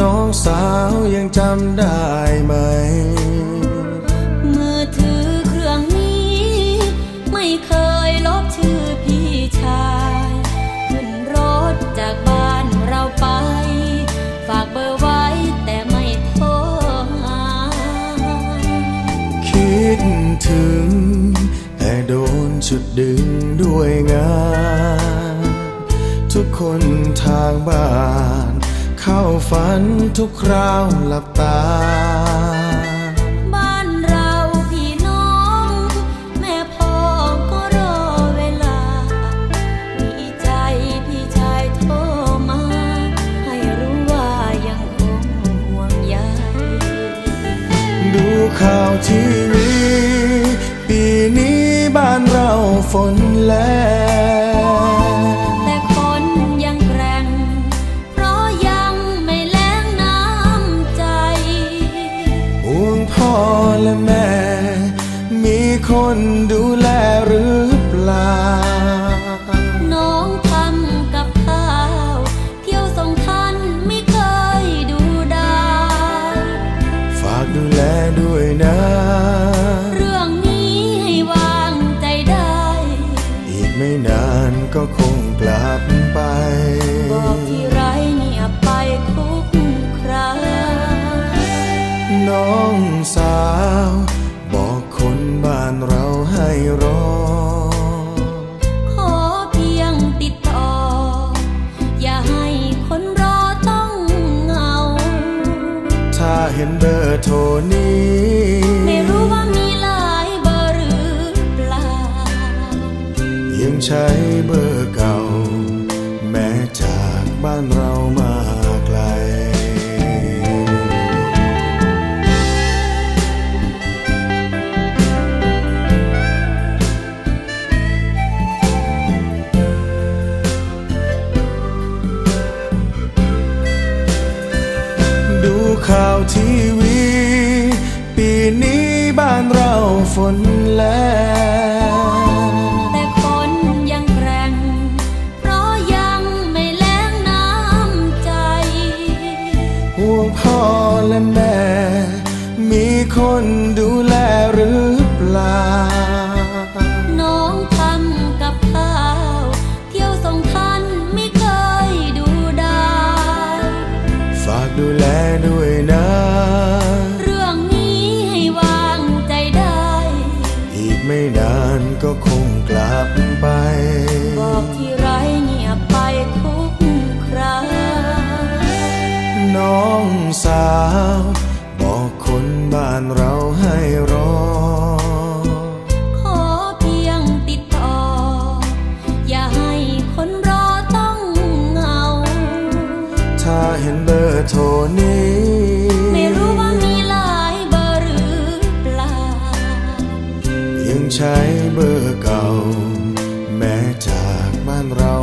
น้องสาวยังจำได้ไหม มือถือเครื่องนี้ ไม่เคยลบชื่อพี่ชาย ขึ้นรถจากบ้านเราไป ฝากเบอร์ไว้แต่ไม่โทรหาคิดถึง แต่โดนชุดดึงด้วยงาน ทุกคนทางบ้าน เข้าฝันทุกคราวหลับตา บ้านเราพี่น้อง แม่พ่อก็รอเวลา มีใจพี่ชายโทรมา ให้รู้ว่ายังคงห่วงใยดูข่าวทีวี ปีนี้บ้านเราฝนแลง และแม่ มีคนดูแลหรือเปล่า น้องทำกับข้าว เที่ยวส่งท่านไม่เคยดูได้ฝากดูแลด้วยนะ เรื่องนี้ให้วางใจได้ อีกไม่นานก็คงานเราให้รอ ขอเพียงติดต่อ อย่าให้คนรอต้องเหงา ถ้าเห็นเบอร์โทรนี้ ไม่รู้ว่ามีหลายเบอร์หรือเปล่า ยังใช้เบอร์เก่า แม้จากบ้านเรามา ข่าวทีวี ปีนี้บ้านเราฝนแลงแต่คนยังแกร่ง เพราะยังไม่แล้งน้ำใจ ห่วงพ่อและแม่ มีคนดูแลหรือเปล่า บ้านเราให้รอ ขอเพียงติดต่อ อย่าให้คนรอต้องเหงา ถ้าเห็นเบอร์โทรนี้ ไม่รู้ว่ามีหลายเบอร์หรือเปล่า ยังใช้เบอร์เก่า แม้จากบ้านเรา